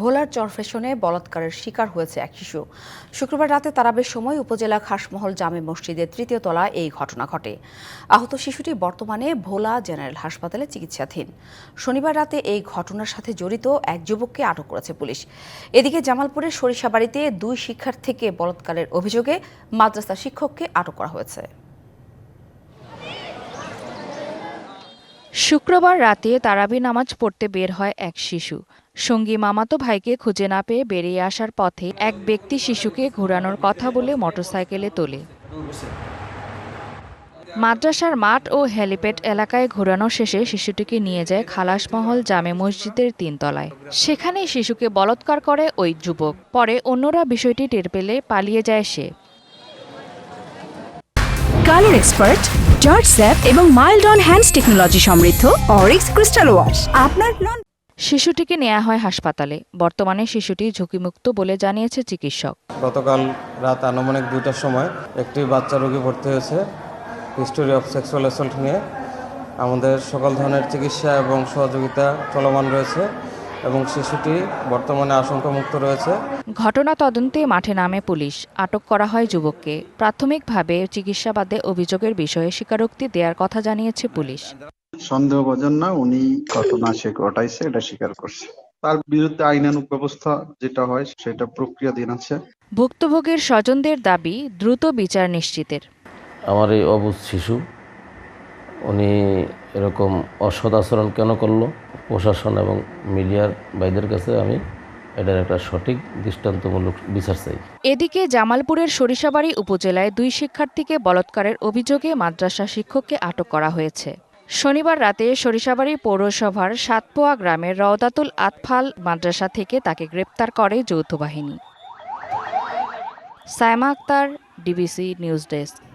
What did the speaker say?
ভোলার চরফেশনে বলাৎকারের শিকার হয়েছে এক শিশু। শুক্রবার রাতে তারাবের সময় উপজেলা খাসমহল জামে মসজিদের তৃতীয় তলায় এই ঘটনা ঘটে। আহত শিশুটি বর্তমানে ভোলা জেনারেল হাসপাতালে চিকিৎসাধীন। শনিবার রাতে এই ঘটনার সাথে জড়িত এক যুবককে আটক করেছে পুলিশ। এদিকে জামালপুরের সরিষাবাড়িতে দুই শিক্ষার্থীকে বলাৎকারের অভিযোগে মাদ্রাসা শিক্ষককে আটক করা হয়েছে। শুক্রবার রাতে তারাবি নামাজ পড়তে বের হয় এক শিশু। সঙ্গী মামাতো ভাইকে খুঁজে না পেয়ে বেরিয়ে আসার পথে এক ব্যক্তি শিশুকে ঘোরানোর কথা বলে মোটরসাইকেলে তোলে। মাদ্রাসার মাঠ ও হেলিপ্যাড এলাকায় ঘোরানো শেষে শিশুটিকে নিয়ে যায় খালাসমহল জামে মসজিদের তিনতলায়। সেখানে শিশুকে বলৎকার করে ওই যুবক। পরে অন্যরা বিষয়টি টের পেলে পালিয়ে যায় সে। কালার এক্সপার্ট জর্জ স্যাপ এবং মাইল্ড অন হ্যান্ডস টেকনোলজি সমৃদ্ধ অরিক্স ক্রিস্টাল ওয়াশ আপনার লন শিশুটিকে নেওয়া হয় হাসপাতালে। বর্তমানে শিশুটি ঝুঁকিমুক্ত বলে জানিয়েছে চিকিৎসক। গতকাল রাত আনুমানিক দুইটার সময় একটি বাচ্চা রোগী ভর্তি হয়েছে। হিস্টোরি অফ সেক্সুয়াল অ্যাসল্ট নিয়ে। আমাদের সকল ধরনের চিকিৎসা এবং সহযোগিতা চলমান রয়েছে। এবং শিশুটি বর্তমানে আশঙ্কামুক্ত রয়েছে। ঘটনা তদন্তে মাঠে নামে পুলিশ। আটক করা হয় যুবককে। প্রাথমিকভাবে চিকিৎসাবাদে অভিযোগের বিষয়ে স্বীকারোক্তি দেওয়ার কথা জানিয়েছে পুলিশ। সন্দেহভাজন না উনি ঘটনা সে ঘটাইছে এটা স্বীকার করছে। তার বিরুদ্ধে আইনানুগ ব্যবস্থা যেটা হয় সেটা প্রক্রিয়াধীন আছে ভুক্তভোগীর স্বজনদের দাবি দ্রুত বিচার নিশ্চিতের। আমার এই অবুজ শিশু উনি এরকম অসৎ আচরণ কেন করল? প্রশাসন এবং মিডিয়ার ভাইদের কাছে আমি এটার একটা সঠিক দৃষ্টান্তমূলক বিচার চাই। এদিকে জামালপুরের সরিষাবাড়ি উপজেলায় দুই শিক্ষার্থীকে বলাৎকারের অভিযোগে মাদ্রাসা শিক্ষককে আটক করা হয়েছে। শনিবার রাতে সরিষাবাড়ি পৌরসভার সাতপোয়া গ্রামের রওদাতুল আতফাল মাদ্রাসা থেকে তাকে গ্রেপ্তার করে যৌথ বাহিনী Saima Akter, DBC news desk.